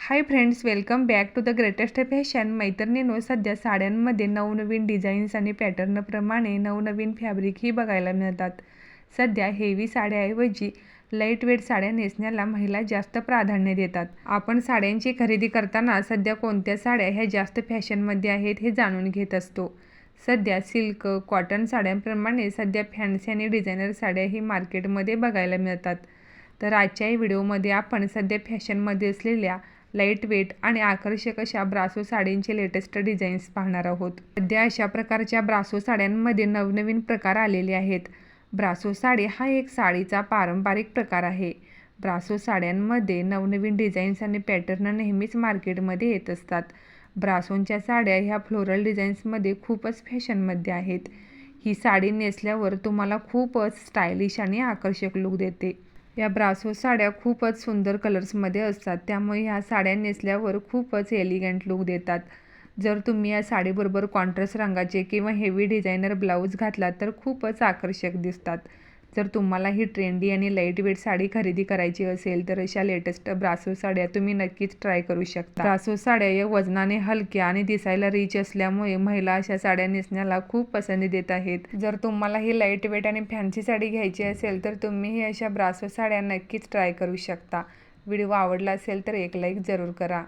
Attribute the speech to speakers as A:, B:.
A: Hi friends welcome back to the greatest fashion मैत्रिणीनो सध्या साड्यांमध्ये नवनवीन डिझाईन्स आणि पॅटर्नप्रमाणे नवनवीन फॅब्रिकही बघायला मिळतात. सध्या हेवी साड्याऐवजी लाइट वेट साड्या नेसण्याला महिला जास्त प्राधान्य देतात. आपण साड्यांची खरेदी करताना सध्या कोणत्या साड्या ह्या जास्त फॅशनमध्ये आहेत हे जाणून घेत असतो. सध्या सिल्क कॉटन साड्यांप्रमाणे सध्या फॅन्सी आणि डिझायनर साड्याही मार्केटमध्ये बघायला मिळतात. तर आजच्या व्हिडिओमध्ये आपण सध्या फॅशनमध्ये असलेल्या लाइट वेट आणि आकर्षक अशा ब्रासो साडींचे लेटेस्ट डिझाईन्स पाहणार आहोत. सध्या अशा प्रकारच्या ब्रासो साड्यांमध्ये नवनवीन प्रकार आलेले आहेत. ब्रासो साडी हा एक साडीचा पारंपरिक प्रकार आहे. ब्रासो साड्यांमध्ये नवनवीन डिझाईन्स आणि पॅटर्न नेहमीच मार्केटमध्ये येत असतात. ब्रासोंच्या साड्या ह्या फ्लोरल डिझाईन्समध्ये खूपच फॅशनमध्ये आहेत. ही साडी नेसल्यावर तुम्हाला खूपच स्टायलिश आणि आकर्षक लुक देते. या ब्रासो साड्या खूपच सुंदर कलर्समध्ये असतात. त्यामुळे ह्या साड्या नेसल्यावर खूपच एलिगंट लुक देतात. जर तुम्ही या साडीबरोबर कॉन्ट्रास्ट रंगाचे किंवा हेवी डिझायनर ब्लाऊज घातला तर खूपच आकर्षक दिसतात. जर तुम्हाला ही ट्रेंडी आणि लाइट वेट साडी खरेदी करायची असेल तर अशा लेटेस्ट ब्रासो साड्या तुम्ही नक्कीच ट्राय करू शकता. ब्रासो साड्या या वजनाने हलक्या आणि दिसायला रिच असल्यामुळे महिला अशा साड्या नेसण्याला खूप पसंती देत आहेत. जर तुम्हाला ही लाइट वेट आणि फॅन्सी साडी घ्यायची असेल तर तुम्ही ही अशा ब्रासो साड्या नक्कीच ट्राय करू शकता. व्हिडिओ आवडला असेल तर एक लाईक जरूर करा.